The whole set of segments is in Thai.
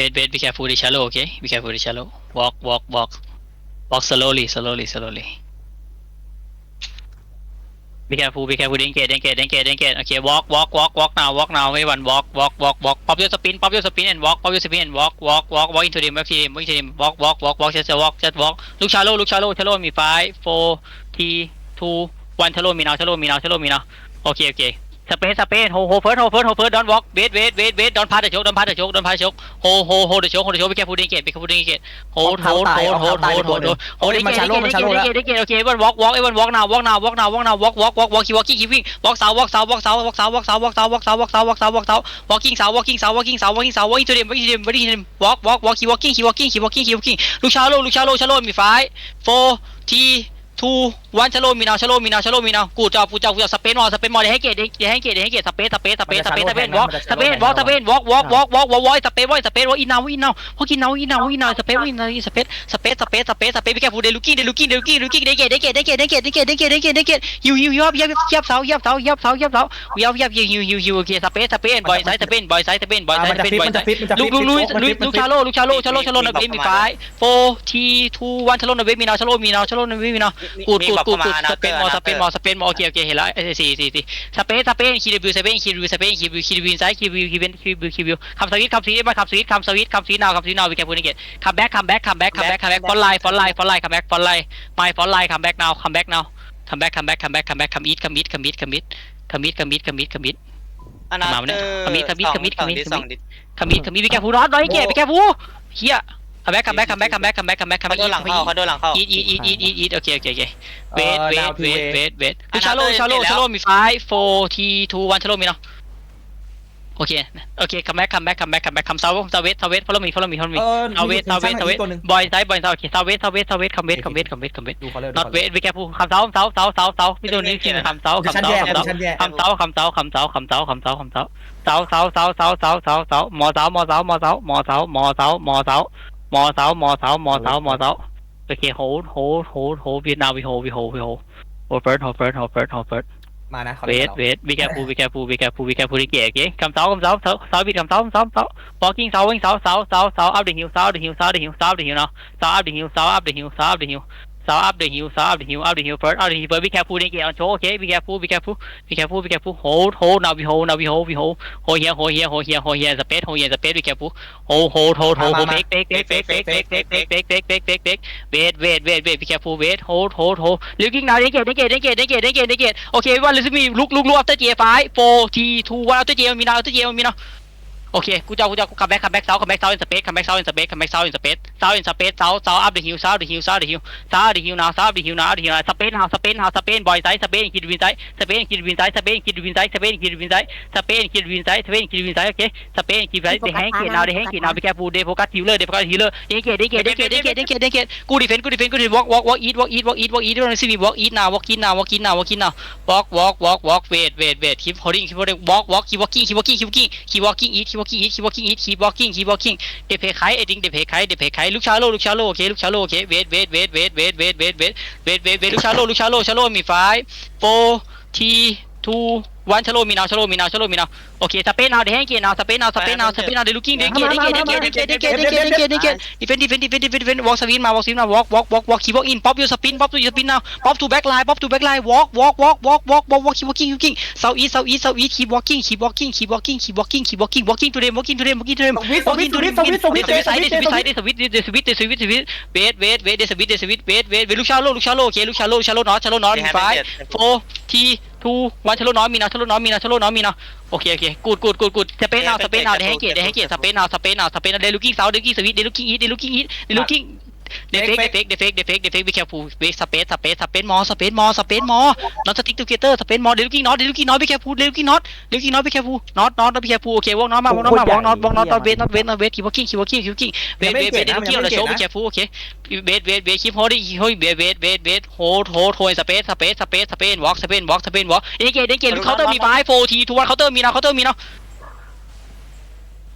wait wait be careful the shallow okay be careful the shallow walk walk walk walk slowly slowly slowly be careful be careful engage engage engage engage okay walk walk walk walk now walk now everyone walk walk walk walk pop your spin pop your spin and walk pop your spin and walk walk walk walk into them walk into them walk into them walk walk walk walk just walk just walk look shallow look shallow shallow มี five four three two one shallow มี now shallow มี now shallow มี now okay okay สเปซสเปซโฮโฮเฟิร์สโฮเฟิร์สโฮเฟิร์สดอนวอล์กเวทเวทเวทเวทดอนพาเดชกดอนพาเดชกดอนพาเดชกโฮโฮโฮเดชกโฮเดชกไปแค่พูดเกตไปแค่พูดเกตโฮโฮโฮโฮโฮโฮโฮโฮเดเกตเดเกตเดเกตเดเกตเดเกตโอเควันวอล์กวอล์กเอวันวอล์กนาววอล์กนาววอล์กนาววอล์กนาววอล์กวอล์กวอล์กวอล์กคีวอล์กกิ้งคีวิ่งวอล์กเสาวอล์กเสาวอล์กเสาวอล์กเสาวอล์กเสาวอล์กเสาวอล์กเสาวอล์กเสาวอล์กเสาวอล์กเสาวอล์กเสาวอล์กเสาวอล์กิ้งเสาวอล์กิ้งเสาวอล์กิ้งเสาวอล์กิ้งเสาวอล์กิ้งเสาวอล์กิ้งทูเดมวอล์กิ้งทูเดมวอล์กวอล์กวอล์กวอล์กคีวอล์กิ้งคีวอล์กิ้งคีวอล์กิ้งคีวอล์กิ้งลูกชาโลลูกชาโลชาโลมีไฟโฟทีทูวันชาโลมีนาวชาโลมีนาวชาโลมีนาวกูจอกูจอกูจอสเปนมอสเปนมอเดี๋ยวให้เกตเดี๋ยวให้เกตเดี๋ยวให้เกตสเปนสเปนสเปนสเปนสเปนวอล์กสเปนวอล์กสเปนวอล์กวอล์กวอล์กวอล์กวอล์กวอล์กสเปนวอล์กสเปนวอล์กอินนาวอินนาววอล์กอินนาวอินนาวอินนาวสเปนอินนาวสเปนสเปนสเปนสเปนสเปนไปแค่ฟูเดลูกิ้งเดลูกิ้งเดลูกิ้งเดลูกิ้งเดเกตเดเกตเดเกตเดเกตเดเกตเดเกตเดเกตเดเกตยูยูยูยับยับยับเสายับเสายับเสายับเสายับยับยูยูยูยูโอเคสเปนสเปนบอยไซส์สเปนบอยไซส์สเปนบอยไซมันส์สจะเปนฟิตบอยมันไซจะส์ฟิตมันจะลูฟิกตลูกลุยลุยลูกชาโลลูกชาโลชาโลชาโลนเวมีไฟโฟทีทูวันชาโลนเวมีนาวชาโลมีนาวชาโลนเวมีนาวกูดกูดกูดกูดสเปนมอสเปนมอสเปนมอโอเคโอเคเห็นแล้วสี่สี่สี่สเปนสเปนคีริบิวสเปนคีริบิวสเปนคีริบิวคีริบิวไซคีริบิวคีริบิวคีริบิวคีริบิวคำสวิตคำสวิตมาคำสวิตคำสวิตคำสวิตนาวคำสวิตนาววิกแกพูนิเกตคัมแบ็กคัมแบ็กคัมแบ็กคัมแบ็กคัมแบ็กฟอนไลน์ฟอนไลน์ฟอนไลน์คัมแบ็กฟอนไลน์ไม่ฟอนไลน์คัมแบ็กนาวคัมแบ็กนาวคัมแบ็กคัมแบ็กคัมแบ็กคัมแบ็กคัมอีทคัมอีทคัมอีทคัมอีทคัมอีทคัมอีทคัมอีทคัมอีทอันนั้นมาเนี่ยเออขมิดขมิดสองขมิดสองขมิดดิขมิดสองดิคัมอีทคัมอีทวิกแกพูรอดไว้เกตวิกแกพูเฮีย คัมแบ็กคัมแบ็กคัมแบ็กคัมแบ็กคัมแบ็กคัมแบ็กคัมเขาแบ็กโดนหลังเข้าเขาโดนหลังเข้า อีทอีทอีทอีทอีทอีทโอเคโอเคโอเคเอเวทอเว now ท two เวท way เวทเวทอันนั้นชาโลเลยชาโลเสร็จแล้วชาโลมีไฟโฟทีทูวันชาโลมีเนาะโอเคโอเคคัมแบ็กคัมแบ็กคัมแบ็กคัมแบ็กคัมเซาเซาเวทเซาเวท follow me follow me follow me เออเซาเวทเซาเวทเซาเวทตัวหนึ่งบอยไซด์บอยไซด์โอเคเซาเวทเซาเวทเซาเวทคัมเวทคัมเวทคัมเวทคัมเวทคัมเวทดูเขาเร็ว not wait วิกแกพูคัมเซาเซาเซาเซาเซาพี่ตัวนี้คือคัมเซาคัมชั้นเซาแย่คัมเซาชั้นแย่คำเสาคำเสาคำเสาคำเสาคำเสาคำเสาเสาเสาเสาเสาเสาเสาเสาหมอเสาหมอเสาหมอเสาหมอเสาหมอเสาหมอเสา more south more south more south more south okay hold hold hold hold Vietnam we hold we hold we hold hold first hold first hold first hold first มานะเขา wait เ wait be careful be careful be careful be careful ที่เก๋เก๋คำเสาคำเสาเสาเสาบิดคำเสาคำเสาเสา walking เสาวิ่งเสาเสาเสาเสา up the hill เสา the hill เสา the hill เสา the hill เนาะเสา up the hill เสา up the hill เสา up the hill เสา up the hill เสา up the hill up the hill first up the hill first be careful นี่เก๋ on show okay be careful be careful be careful be careful hold hold now we hold now we hold we hold hold here hold here hold here hold here space hold here space be careful hold hold hold hold hold break break break break break break break break break break break break break wait wait wait wait be careful wait hold hold hold looking now นี่เก๋นี่เก๋นี่เก๋นี่เก๋นี่เก๋นี่เก๋ okay everyone listen me look look look after J five four three two one after J มีนา after J มีนา โอเค กูจะกูจะกูคัมแบ็กคัมแบ็กเซาคัมแบ็กเซาอินสเปซคัมแบ็กเซาอินสเปซคัมแบ็กเซาอินสเปซเซาอินสเปซเซาเซาอัพเดอะฮิลเซาเดอะฮิลเซาเดอะฮิลเซาเดอะฮิลนาวเซาเดอะฮิลนาวเดอะฮิลสเปซนาวสเปซนาวสเปนบอยไซส์สเปนคิดวินไซส์สเปนคิดวินไซส์สเปนคิดวินไซส์สเปนคิดวินไซส์สเปนคิดวินไซส์สเปนคิดวินไซส์โอเคสเปนคิดวินไซส์เดแฮงเกตนาวเดแฮงเกตนาวไปแค่ปูเดโฟกัสฮิลเลอร์เดโฟกัสฮิลเลอร์เดเกตเดเกตเดเกตเดเกตเดเกตเดเกตกูดิเฟนกูดิเฟนกูดิวอล์กวอล์กวอล์กอีทวอล์กอีทวอล์กอีทวอล์กอีทวอล์กซีมีวอล์กอีทนาววอล์กอินนาววอล์กอินนาววอล์กอินนาววอล์กวอล์กวอล์กวอล์กเวทเวทเวทคีปโฮดิ้งคีปโฮดิ้งวอล์กวอล์กคีวอล์กิ้งคีวอล์กิ้งคิปวอล์กิ้งคิปวอล์กิ้งอีทคีวอล์กิ้งคีวอล์กิ้งเดเพคายเอดิงเดเพคายเดเพคายลูกชาโลลูกชาโลโอเคลูกชาโลโอเคเวทเวทเวทเวทเวทเวทเวทเวทเวทเวทเวทลูกชาโลลูกชาโลชาโลมีไฟโฟทีทูวันชาโลมีนาวชาโลมีนาวชาโลมีนาวโอเคสเปนนาวเดแฮงเกนาวสเปนนาวสเปนนาวสเปนนาวเดลูกิ้งเดเกเดเกเดเกเดเกเดเกเดเกเดเกเดเกดิเฟนดิเฟนดิเฟนดิเฟนดิเฟนวอล์กสวินมาวอล์กสวินมาวอล์กวอล์กวอล์กวอล์กคีวอล์กอินป๊อปยูสปินป๊อปยูสปินนาวป๊อปทูแบ็กไลน์ป๊อปทูแบ็กไลน์วอล์กวอล์กวอล์กวอล์กวอล์กวอล์กวอล์กคีวอล์กิ้งคีวอล์กิ้งเซาอีเซาอีเซาอีคีวอล์กิ้งคีวอล์กิ้งคีวอล์กิ้งคีวอล์กิ้งคีวอล์กิ้งวอล์กิ้งทูเดมวอล์กิ้งทูเดมวอล์กิ้งทูเดมสวิตสวิตสวิตสวิตสวิตเดสวิตไซด์เดสวิตไซด์เดสวิตเดสวิตเดสวิตเดสวิตเวทเวทเวทเดสวิตเดสวิตเวทเวทเวทลูกชาโลลูกชาโลโอเคลูกชาโลชาโลนอตชาโลนอตมีไฟโฟทีทูวันชาโลนอตมีนาชาโลนอยมีนาชาโลนอยมีนาโอเคโอเคกูดกูดกูดกูดสเปนเอาสเปนเอาเดให้เกียรติเดให้เกียรติสเปนเอาสเปนเอาสเปนเอาเดลูกิ้งเซาเดลูกิ้งสวิตเดลูกิ้งอีทเดลูกิ้งอีทเดลูกิ้ง เดเฟกเดเฟกเดเฟกเดเฟกเดเฟกวิแคฟูเวสเปซสเปซสเปนมอสเปนมอสเปนมอนอตสติ๊กตูเกเตอร์สเปนมอเดลูกิ้งนอตเดลูกิ้งนอตวิแคฟูเดลูกิ้งนอตเดลูกิ้งนอตวิแคฟูนอตนอตวิแคฟูโอเควอล์กนอตมาวอล์กนอตมาวอล์กนอตวอล์กนอตนอตเวทนอตเวทนอตเวทคีวอล์กิ้งคีวอล์กิ้งคีวอล์กิ้งเวทเวทเวทเดลูกิ้งเราโชว์วิแคฟูโอเคเวทเวทเวทคีพโฮดิ้งเฮ้ยเวทเวทเวทเวทโฮดโฮดโฮสเปซสเปซสเปซสเปนวอล์กสเปนวอล์กสเปนวอล์กเอเกเอเกเคาน์เตอร์มีไฟโฟทีทูวันเคาน์เตอร์มีนะเคาน์เตอร์มีนะโ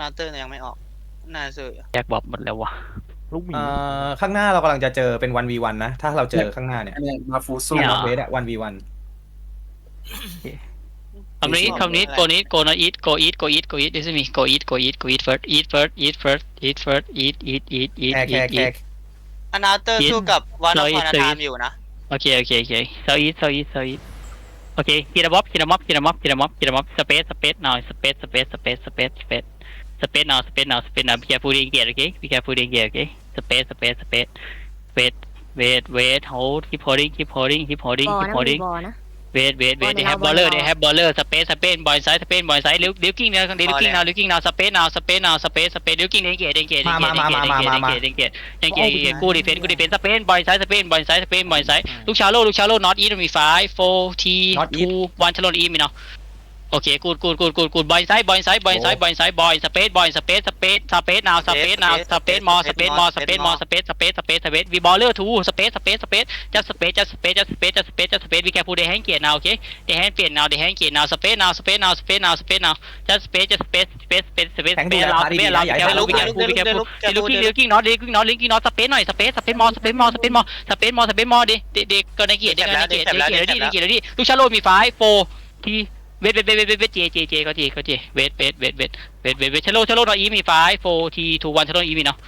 ลาเตอร์ยังไม่ออก น่าซื่อแยกบอกหมดแล้ววะลูกหมีข้างหน้าเรากำลังจะเจอเป็นวันวีวันนะ ถ้าเราเจอข้างหน้าเนี่ยอันเนี้ยมาฟูสู้เนี่ยเหรอ เวทอะ 1v1 คำนี้คำนี้โกนี้โกนอีทโกอีทโกอีทโกอีทดิสมีโกอีทโกอีทโกอีทเฟิร์สอีทเฟิร์สอีทเฟิร์สอีทเฟิร์สอีทอีทอีทอีทแคร์อีแทอีแอนาเตอร์สู้กับวันอฟวานามอยู่นะ โอเคโอเคโอเคเซาอีทเซาอีทเซาอีทโอเคคิดม็อบคิดม็อบคิดม็อบคิดม็อบคิดมอฟสเปซสเปซหน่อยสเปซสเปซสเปซสเปซสเปซ up, hit them up, hit them up. Space, space now, space, space, space, space, space. Space now, space now, space now. Be careful in gear, okay? Be careful in gear, okay? Space, space, space. Wait, wait, wait, hold, keep holding, keep holding, keep holding, บอ keep นะมันมี holding. บอนะ Wait, wait, wait. They Ball have now, ball baller, now. they have baller. Space, space, boy side, space, boy side. Look, looking now, they looking now, looking now. Space now, space now, space, space. Looking, they get, they get, they มา get, มา they มา get, มา they มา get, มา they get, they get. ยังเกียร์กูดีเฟนกูดีเฟนสเปนบอลไซส์สเปนบอลไซส์สเปนบอลไซส์ลูกชาโลลูกชาโล not eat มี five four three Not eat two one ชาโล eat มีเนาะ โอเคกูดกูดกูดกูดกูดบอยไซด์บอยไซด์บอยไซด์บอยไซด์บอยสเปซบอยสเปซสเปซสเปซนาวสเปซนาวสเปซมอสเปซมอสเปซมอสเปซสเปซสเปซสเปซวีบอลเลอร์ทูสเปซสเปซสเปซจัดสเปซจัดสเปซจัดสเปซจัดสเปซจัดสเปซวีแคพูเดแฮงเกียร์นาวโอเคเดแฮงเปลี่ยนนาวเดแฮงเกียร์นาวสเปซนาวสเปซนาวสเปซนาวสเปซนาวจัดสเปซจัดสเปซสเปซสเปซสเปซสเปลาวสเปซลาวแคพูวีแคพูวีแคพูลิลกิ้งลิลกิ้งน็อตลิลกิ้งน็อตลิลกิ้งน็อตสเปซหน่อยสเปซสเปซมอสเปซมอสเปซมอสเปซมอสเปซมอเดเดก็ในเกียร์เดก็ในเกียร์เดเกียร์เดลูกชาโลมีไฟโฟที เวทเวทเวทเวทเวทเจเจเจก็เจก็เจเวทเวทเวทเวทเวทเวทเวทชลโลชลโลนออีมีไฟโฟทีทูวันชลโลอีมีเนาะ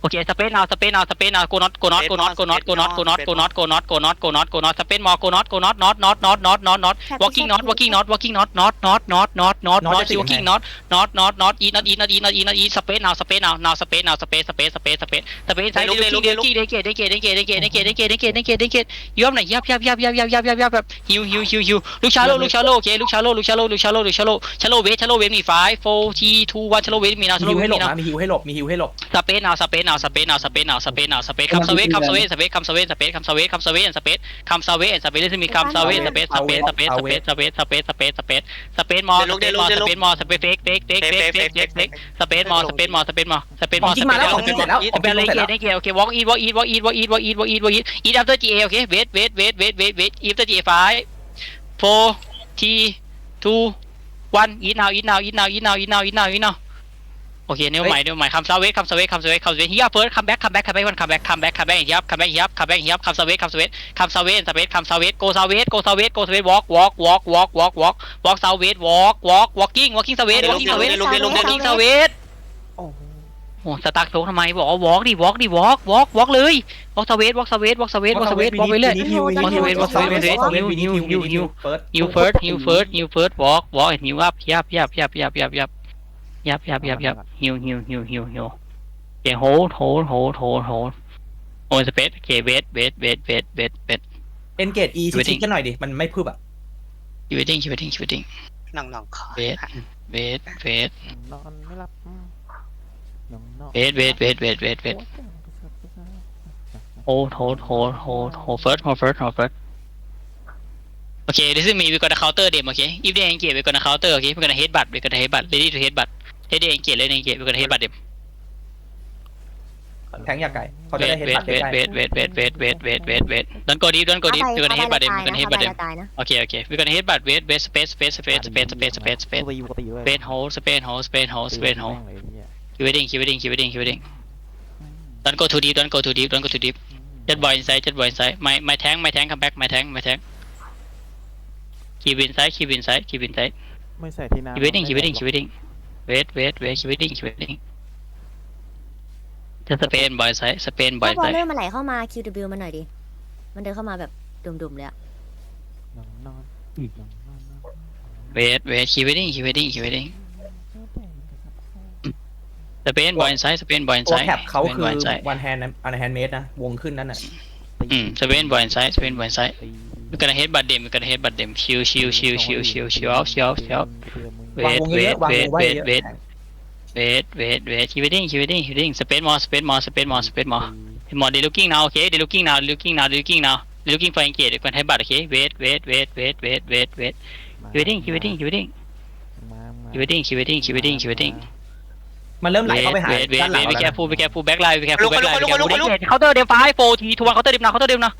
โอเคสเปซนาสเปซนาสเปซนาโกน็อตโกน็อตโกน็อตโกน็อตโกน็อตโกน็อตโกน็อตโกน็อตโกน็อตโกน็อตโกน็อตสเปซมอโกน็อตโกน็อตน็อตน็อตน็อตน็อตน็อตน็อต walking not walking not walking not not not not not not not she walking not not not not eat not eat not eat not eat not eat space now space now now space now space space space space space ใส่ลูกลูกลูกเด็กเด็กเด็กเด็กเด็กเด็กเด็กเด็กเด็กเด็กเด็กเด็กเด็กเด็กยอมหน่อยยับยับยับยับยับยับยับยับยับฮิวฮิวฮิวฮิวลูกชาโลลูกชาโลโอเคลูกชาโลลูกชาโลลูกชาโลลูกชาโลชาโลเวทชาโลเวทมี five four three two one ชาโลเวทมีนะชามีโลฮิวเวทให้หลมีบนะนะมีฮิวให้หลบมีฮิวให้หลบสเปซ now สเปซ now สเปซ now สเปซ now สเปซ now สเปซ come away come away สเปซ come away สเปซ come away come away and สเปซ come away and สเปซ listen me come away สเปซสเปซสเปซสเปซสเปซสเปซสเปซสเปซสเปซมอสเปซมอสเปซมอสเปซ fake fake fake fake fake fake fake สเปซมอสเปซมอสเปซมอสเปซมอจริงมาแล้วของจริงเสร็จแล้วสเปซเลยเกียร์เกียร์โอเค walk in walk in walk in walk in walk in walk in walk in eat after GA โอเค wait wait wait wait wait wait after GA five four three two one eat now eat now eat now eat now eat now eat now eat now โอเคเนื้อใหม่เนื้อใหม่คำสวีทคำสวีทคำสวีทคำสวีทเฮียเฟิร์สคัมแบ็กคัมแบ็กคัมแบ็กวันคัมแบ็กคัมแบ็กคัมแบ็กเฮียบคัมแบ็กเฮียบคัมแบ็กเฮียบคำสวีทคำสวีทคำสวีทสวีทคำสวีทโกสวีทโกสวีทโกสวีทวอล์กวอล์กวอล์กวอล์กวอล์กวอล์กวอล์กสวีทวอล์กวอล์กวอล์กิ้งวอล์กิ้งสวีทวอล์กิ้งสวีทวอล์กิ้งสวีทโอ้โหสตาร์ทโชคทำไมบอกว่าวอล์กดิวอล์กดิวอล์กวอล์กวอล์กเลยวอล์กสวีทวอล์กสวีทวอล์กสวีทวอล์กสวีทวอล์กไปเรื่อยวอล์กสวีทวอล์กสวีทวอล์กสวีทนิวนิวนิวนิวเฟิร์สนิวเฟิร์สนิวเฟิร์สวอล์กวอล์กนิวอัพยับยับยับยับยับยับ ยับยับยับยับฮิวฮิวฮิวฮิวฮิวเกโฮโฮโฮโฮโฮโอสเปซเกเบสเบสเบสเบสเบสเบสเอ็นเกตอีชิคกันหน่อยดิ มันไม่พึบอะชิวติ้งชิวติ้งชิวติ้งน้องนอนคอเบสเบสเบสนอนไม่หลับเบสเบสเบสเบสเบสเบสโฮโฮโฮโฮโฮเฟิร์สโฮเฟิร์สโฮเฟิร์สโอเค this is me we gonna counter them okay if they engage we gonna counter okay we gonna headbutt we gonna headbutt ready to headbutt ready engage ready engage we gonna headbutt them แทงอยากไก่เขาจะได้ wait เห็น wait ปัดได้ wait wait wait wait wait wait wait wait wait don't go deep don't go deep we're gonna headbutt them we're gonna headbutt them ตายนะ okay okay we're gonna headbutt wait wait space space space space space space space ปกติปกติเลย space hold space hold space hold space hold แม่งเลยเนี่ย keep waiting keep waiting keep waiting keep waiting don't go too deep don't go too deep don't go too deep just boy inside just boy inside my my tank my tank come back my tank my tank keep inside keep inside keep inside ไม่ใส่ที่น้ำ วทเวทเวทคิวดิ้งคิวดิ้งจะสเปนบอยไซสเปนบอยไซลเลอร์มันไหลเข้ามา QW มาหน่อยดิ มันเดินเข้ามาแบบดุมๆเลยอะเวทเวทคิวดิ้งคิวดิ้งคิวดิ้งสเปนบอยไซสเปนบอยตัไซวแคปเขาคือวันแฮนด์อันแฮนด์เมดนะ วงขึ้นนั่นน่ะอืมสเปนบอยไซสเปนบอยไซ ตี We're gonna headbutt them. We're gonna headbutt them. วชิวชิวชิว chill, chill, chill, วางวงเยอะวางวงไว้เยอะเวทเวทเวทเวทคิวดิ้งคิวดิ้งคิวดิ้งสเปซมอสเปซมอสเปซมอสเปซมอสเมดีลูกิ้งนาวโอเคดีลูกิ้งนาวดีลูกิ้งนาวดีลูกิ้งนาวดีลูกิ้งไฟเกตเป็นไทบัตโอเคเวทเวทเวทเวทเวทเวทเวทคิวดิ้งคิวดิ้งคิวดิ้งคิวดิ้งคิวดิ้งคิวดิ้งคิวดิ้งมันเริ่มไหลเข้าไปหาด้านหลังแล้วไปแกฟูไปแกฟูแบ็คไลน์ไปแกฟูแบ็คไลน์ไปแกฟูเขาเตอร์เดฟไฟโฟทีทวนเขาเตอร์เดฟนาเขาเตอร์เดฟนา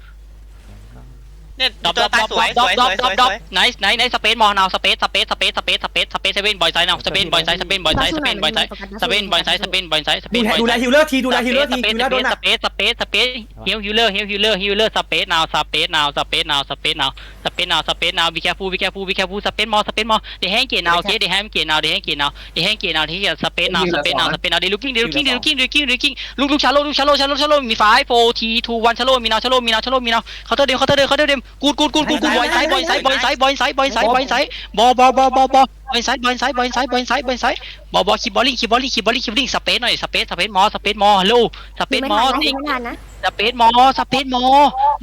เนี่ยดรอปเจดรออปตายสวยดรสอปวยดรสอวปยดรอปสดรอปวยไหนไหนไหนสเปซมอนาวสเปซสเปซสเปซสเปซสเปซสเปซเซเว่นบอยไซน์นาวสเปนบอยไซน์สเปนบอยไซน์สเปนบอยไซน์สเปนบอยไซน์สเปนบอยไซน์สเปดูนแลบอยดูไซแลน์ฮิลเลอร์ทีดูแลฮิลเลอร์ทีฮิลเลอร์โดนหนักสเปซสเปซสเปซเฮลฮิลเลอร์เฮลฮิลเลอร์ฮิลเลอร์สเปซนาวสเปซนาวสเปซนาวสเปซนาวสเปซนาวสเปซนาวบีแคฟูบีแคฟูบีแคฟูสเปซมอสเปซมอเดแฮงเกียร์นาวโอเคเดแฮงเกียร์นาวเดแฮงเกียร์นาวเดแฮงเกียร์นาวที่สเปซนาวสเปซนาวสเปซนาวเดลุกิ้งเดลุกิ้งเดลุกิ้งเดลุกิ้งเดลุกิ้งลุกลุกชาโลลุกชาโลชาโลชาโลมีไฟโฟทีทูวันชาโลมีนาวชาโลมีนาวชาโลมีนาวเคาน์เตอร์เดมเคาน์เตอร์เดมเคาน์เตอร์เดมกูดกูดกูดกูดกูดบอยไซด์บอยไซด์บอยไซด์บอยไซด์บอยไซด์บอยไซด์บอบอบอบอบอบอยไซด์บอยไซด์บอยไซด์บอยไซด์บอยไซด์บอบอคีบอลลิงคีบอลลิงคีบอลลิงคีบอลลิงสเปซหน่อยสเปซสเปซมอสเปซมอฮัลโหลสเปดูซไม่มอทันนะติ๊ดูกไม่ทันนะ สเปซมอสเปซมอ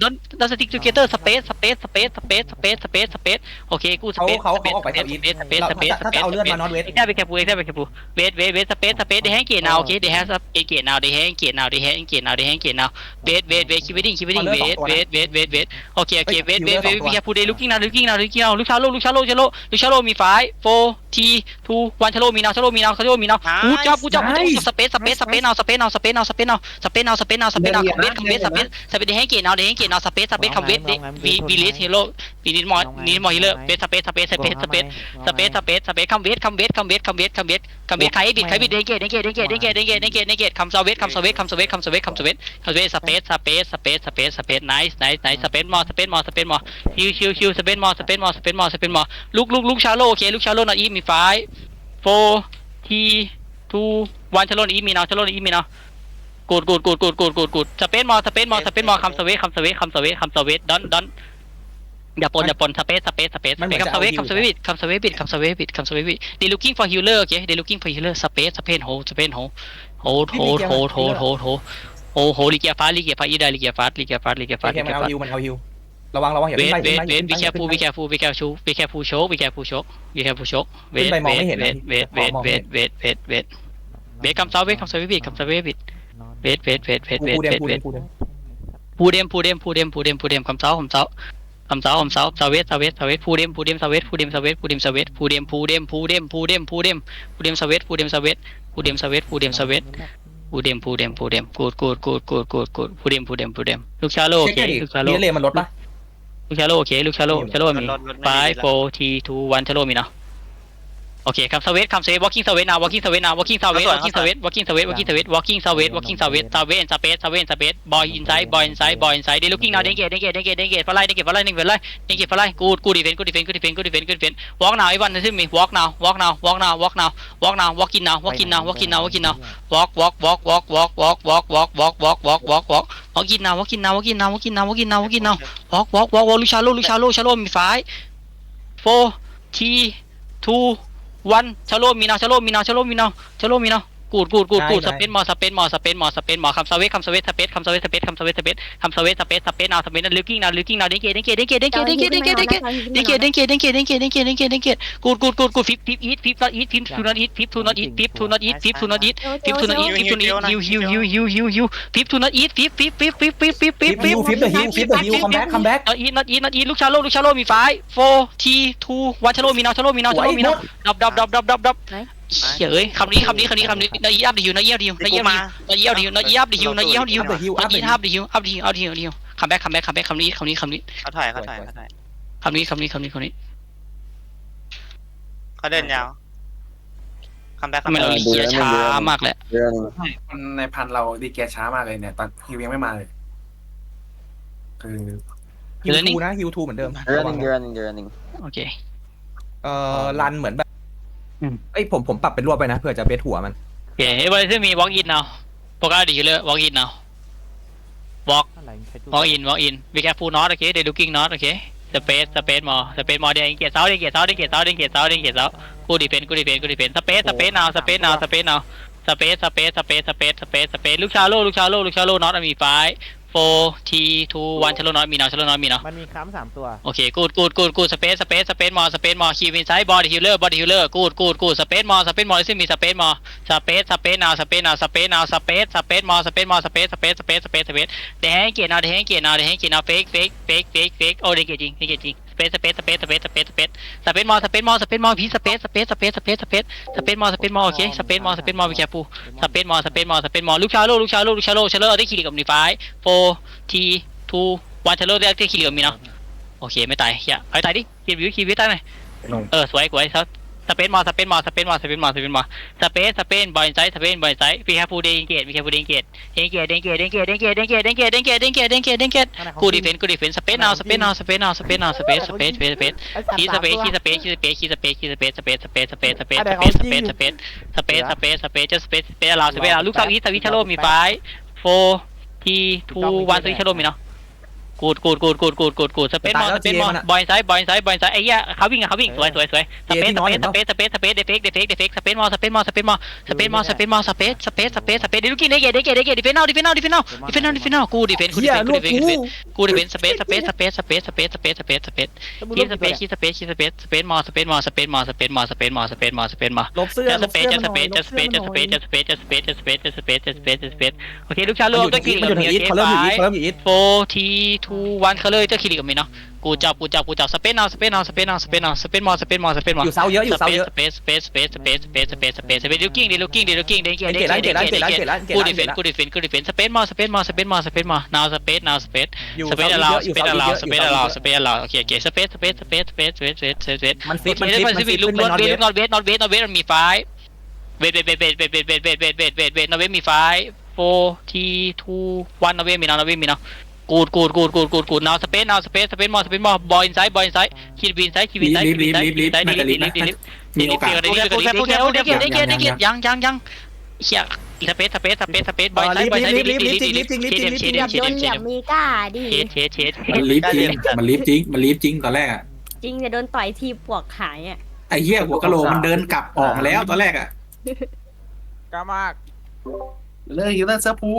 ดอนดอนสติ๊กทูเกเตอร์สเปซสเปซสเปซสเปซสเปซสเปซสเปซโอเคกูสเขาเปซเขาสเปเขาซออกไปสเทาอีทเปซสเปซสเปซสเปซถ้าจะเอาเลือดมานอตเวสเอ็กซ์ไปแคปูเอ็กซ์ไปแคปูเวทเวทเวทสเปซสเปซเดแฮงเกียร์นาวโอเคเดแฮงสเปซเกียร์นาวเดแฮงเกียร์นาวเดแฮงเกียร์นาวเดแฮงเกียร์นาวเวทเวทเวทคิวดิ้งคิวดิ้งเวทเวทเวทเวทเวทโอเคโอเคเวทเวทเวทวิแคปูเดลุกิ้งนาวลุกิ้งนาวลุกิ้งนาวลูกชาโลลูกชาโลชาโลลูกชาโลมีไฟโฟทีทูวันชาโลมีนาวชาโลมีนาวชาโลมีนาวกูจับกูจับกูจับสเปซสเปซสเปซนาวสเปซนาวสเปซนาวสเปซนาวสเปซนาวสเปซนาวสเปซนาวคัมเวทคัมเวทสเปซสเปซเดแฮงเกียร์นาวเดแฮงเกียร์นาวสเปซสเปซคัมเวทวีวีลิสฮีโร่วีลิสมอนีมอฮีโร่เวทสเปซสเปซสเปซสเปซสเปซสเปซสเปซคัมเวทคัมเวทคัมเวทคัมเวทคัมเวทคัมเวทใครบิดใครบิดเดงเกตเดงเกตเดงเกตเดงเกตเดงเกตเดงเกตเดงเกตคัมสเวทคัมสเวทคัมสเวทคัมสเวทคัมสเวทคัมสเวทสเปซสเปซสเปซสเปซสเปซไนส์ไนส์ไนส์สเปซมอสเปซมอสเปซมอชิวชิวชิวสเปซมอสเปซมอสเปซมอสเปซมอลูกลูกลูกชาโลโอเคลูกชาโลนะอีมีไฟโฟทีทูวันชาโลนะอีมีนาชาโลนะอีมีนา กูดกูดกูดกูดกูดกูดกูดสเปซมอสเปซมอสเปซมอคัมสเวทคัมสเวทคัมสเวทคัมสเวทดอนดอนอย่าปนอย่าปนสเปซสเปซสเปซมันเหมือนคัมจะสเอาเวทฮิวคัมสเวท come survey bit come survey bit come survey bit they looking for healer okay they looking for healer space space hold space hold hold hold hold hold hold hold hold hold ลิเกียฟ้าลิเกียฟ้าอีได้ลิเกียฟ้าลิเกียฟ้าลิเกียฟ้าโอเคลิมันเกียเอาฟ้าฮิวมันเอาฮิวระวังระวังอย่าเวขึ้นทไปเวขึ้ทนไปเวท be ขึ้น careful ไป be careful be careful be careful choke be careful choke be careful choke เวทขึ้นไปมเวองทไม่เห็นเวนะทเวทเวทมองเวไม่ทเห็นเวทเวทเวทเวท come survey come survey bit come survey bit เวท เวทเวทเวทกูเวทกูเดมเวทกูเวเดทมกูเดมพูเดมพูเดมพูเดมพูเดมพูเดมคำเซ้าคำเซ้าคำเซ้าคำเซ้าสเวทสเวทสเวทพูเดมพูเดมสเวทพูเดมสเวทพูเดมสเวทพูเดมพูเดมพูเดมพูเดมพูเดมพูเดมสเวทพูเดมสเวทพูเดมสเวทพูเดมสเวทพูเดมพูเดมพูเดมกูดกูดกูดกูดกูดกูดพูเดมพูเดมพูเดมลูกชาโลโอเช็คเคให้ดิลูกชาโลมีเลมันลดปะลูกชาโลโอเคลูกชาโลชาโลมีลดลดไม่ five ดีแล้ว four three two one ชาโลมีนะ โอเคคำสเวทคำสเวท walking สเวท now walking สเวท now walking สเวท walking สเวท walking สเวท walking สเวท walking สเวท walking สเวทสเวทสเปซสเวทสเปซ boy inside boy inside boy inside they looking now เด้งเกตเด้งเกตเด้งเกตเด้งเกตฟลายเด้งเกตฟลายเด้งเกตฟลายเด้งเกตฟลายกูดกูดีเฟนกูดีเฟนกูดีเฟนกูดีเฟนกูดีเฟน walk now everyone listen me walk now walk now walk now walk now walk now walk in now walk in now walk in now walk in now walk walk walk walk walk walk walk walk walk walk walk walk walk walk in now walk in now walk in now walk in now walk in now walk in now walk walk walk walk ลูกชาโลลูกชาโลชาโลมีไฟ four three two วันชาโลมีนาชาโลมีนาชาโลมีนาชาโลมีนา กูดกูดกูดกูดสเปนมอสเปนมอสเปนมอสเปนมอคำสเวทคำสเวทสเปซคำสเวทสเปซคำสเวทสเปซคำสเวทสเปซสเปซนาสเปซนั่นลิกิ้งนาลิกิ้งนาเด้งเกเด้งเกเด้งเกเด้งเกเด้งเกเด้งเกเด้งเกเด้งเกเด้งเกเด้งเกเด้งเกเด้งเกเด้งเกเด้งเกเด้งเกกูดกูดกูดกูดฟิปฟิปอีทฟิปนอตอีทฟิปทูนอตอีทฟิปทูนอตอีทฟิปทูนอตอีทฟิปทูนอตอีทฟิปทูนอตอีทฟิปทูนอตอีทฮิวฮิวฮิวฮิวฮิวฮิวฟิปทูนอตอีทฟิปฟิปฟิปฟิปฟิปฟิปฟิปฟิฟิปปฟิปเดอะฮิวฟิปเดอะฮิวคัมแบ็กคัมแบ็ก not eat not eat not eat ลูกชาโลลูกชาโลมีไฟ four three two one ชาโลมีนาชาโลมีนาชาโลมีนาดับดับดับดับดับดับ เฮ้ยคำนี้คำนี้คำนี้คำนี้นายอัพดิวนายอัพดิวนายอัพดิวนายอัพดิวนายอัพดิวนายอัพดิวนายอัพดิวอัพดิวอัพดิวอัพดิวคัมแบ็กคัมแบ็กคัมแบ็กคำนี้คำนี้คำนี้เขาถ่ายเขาถ่ายเขาถ่ายคำนี้คำนี้คำนี้คำนี้เขาเดินยาวคัมแบ็คทำไมเราเลียช้ามากเลยมันในพันเราดีแกช้ามากเลยเนี่ยตอนฮิวยังไม่มาเลยคือฮิวทูนะฮิวทูเหมือนเดิมระวัง You're running, you're running, you're running. โอเคเอ่อรันเหมือนแบบอืม เอ้ยผมผมปรับเป็นรวบไปนะเพื่อจะเบสหัวมันโอเคเอเวอร์ซึ่งมี walk in now โปรแกรมดีเลย walk in now walk อะไรใครดู walk in walk in be careful not okay they looking not okay space space more space more เด้งเกียร์เสาเด้งเกียร์เสาเด้งเกียร์เสาเด้งเกียร์เสาเด้งเกียร์เสากูดีเป็นกูดีเป็นกูดีเป็น space space now space now space now space space space space space space ลูกชาโลลูกชาโลลูกชาโล not มีไฟ four three two one ชาโล not มีนาชาโล not มีนามันมีค้ำสามตัว โอเคกูดกูดกูดกูดสเปซสเปซสเปซมอสเปซมอคีวินไซด์บอดี้ฮิลเลอร์บอดี้ฮิลเลอร์กูดกูดกูดสเปซมอสเปซมอซึ่งมีสเปซมอสเปซสเปซนาวสเปซนาวสเปซนาวสเปซสเปซมอสเปซมอสเปซสเปซสเปซสเปซสเปซเดฮงเกียร์นาวเดฮงเกียร์นาวเดฮงเกียร์นาวเฟกเฟกเฟกเฟกเฟกโอ้เดเกียร์จริงเดเกียร์จริงเปซสเปซสเปซสเปซสเปซสเปซ สเปซมอสเปซมอสเปซมอพีสเปซสเปซสเปซสเปซสเปซสเปซมอสเปซมอโอเคสเปซมอสเปซมอวิแคปูสเปซมอสเปซมอสเปซมอลูกชาโลลูกชาโลลูกชาโลชาโลได้คิริกับนีไฟโฟทีทูวันชาโลได้คิริกับมีเนาะโอเคไม่ตายเฮียไปตายดิคิดวิวคิดวิวตายหน่อยเออสวยสวยส สเปซมอสเปซมอสเปซมอสเปซมอสเปซมอสเปซสเปซบอลไซส์สเปซบอลไซส์วีแคปูเดงเกตวีแคปูเดงเกตเดงเกตเดงเกตเดงเกตเดงเกตเดงเกตเดงเกตเดงเกตเดงเกตเดงเกตเดงเกตกูดีเฟนกูดีเฟนสเปซนาวสเปซนาวสเปซนาวสเปซนาวสเปซสเปซสเปซสเปซคีสเปซคีสเปซคีสเปซคีสเปซคีสเปซสเปซสเปซสเปซสเปซสเปซสเปซสเปซสเปซสเปซสเปซจะสเปซสเปซเราสเปซเราลูกสวิตสวิตชโลมีไฟโฟทีทูวันสวิตชโลมีเนาะ กูดกูดกูดกูดกูดกูดกูดสเปซมอสเปซมอบอยไซด์บอยไซด์บอยไซด์ไอ้เหี้ยเขาวิ่งอะเขาวิ่งสวยสวยสวยสเปซสเปซสเปซสเปซสเปซเดฟเฟกเดฟเฟกเดฟเฟกสเปซมอสเปซมอสเปซมอสเปซมอสเปซมอสเปซสเปซสเปซสเปซเดลูกี้เดเกเดเกเดเกดิเฟนเอาดิเฟนเอาดิเฟนเอาดิเฟนเอาดิเฟนเอากูดิเฟนกูดิเฮียเฟนลกูวดิกเฟนกูดิกูเฟนกูดิเป็นสเปซสเปซสเปซสเปซสเปซสเปซสเปซสเปซสเปซคีสเปซคีสเปซคีสเปซสเปซมอสเปซมอสเปซมอสเปซมอสเปซมอสเปซมอสเปซมอลบเสื้อจะลสบเปซเสื้อจะสเปซจะสเปซจะสเปซจะสเปซจะสเปซจะสเปซจะสเปซจะสเปซจะสเปซโอเคลูกชายมันลูอกยู่จะทางคิอีริทมันกัอบยู่ทางอีทมีเขาเริ่มอยู่อีทเขาเริ่มอยู่อีทโฟทีทููวันเขาเลยเจะคิริกับมีเนาะกูจับกูจับกูจับสเปซนาสเปซนาสเปซนาสเปซนาสเปซมอสเปซมอสเปซมออยู่เซาเยอะอยู่เซาเยอะสเปซสเปซสเปซสเปซสเปซสเปซสเปซสเปซสเปซลูกกิ้งดิลูกกิ้งดิลูกกิ้งดิเกเกเดตเกร้านเดเกตร้เกเกตร้านเดเกตร้านเกตร้านเกตกูร้านดิเฟนกูดิเฟนกูดิเฟนสเปซมอสเปซมอสเปซมอสเปซมอนาวสเปซนาวสเปซอยู่สเปซเซาอะลาวสเปซเซาอะเยลาวสเปซเซาอะเยลาวสเปซอะลาวโอเคโอเคสเปซสเปซสเปซสเปซสเปซสเปซสเปซมันฟิตมันฟิตมันฟิตลูกนอตเวเวทลูกนอตเวทนอตเวทนอตเวทมันมีไฟเวทเวทเวทเวทเวทเวทเวทเวทเวทเวทเวทนอตเวทมีไฟโฟทีทูวันนอตเวทมีนอตเวทมีเนาะ กูดกูดกูดกูดกูดกูดนาวสเปซนาวสเปซสเปซมอสเปซมอบอยอินไซด์บอยอินไซด์คีดบีนไซด์คีดบีนไซด์คีดบีนไซด์คีดบีนไซด์ดีลิฟดีลิฟดีลิฟมีโอกาสดีลิฟดีลิฟดีลิฟดีลิฟดีลิฟดีลิฟดีลิฟยังยังยังเฮียสเปซสเปซสเปซสเปซบอยไซด์บอยไซด์ดีลิฟดีลิฟดีลิฟดีลิฟดีลิฟดีอย่าลิฟโดนดีอย่าลิฟมีกล้าดิเชดเชดเชดมันลีฟจริงมันลีฟจริงมันลีฟจริงตอนแรกอะจริงจะโดนต่อยทีปวกหายอะไอ้เหี้ยหัวกะโหลกมันเดินกลับออกมาแล้วตอนแรกอะกล้ามากเลิกฮิวเลอร์เสื้อผู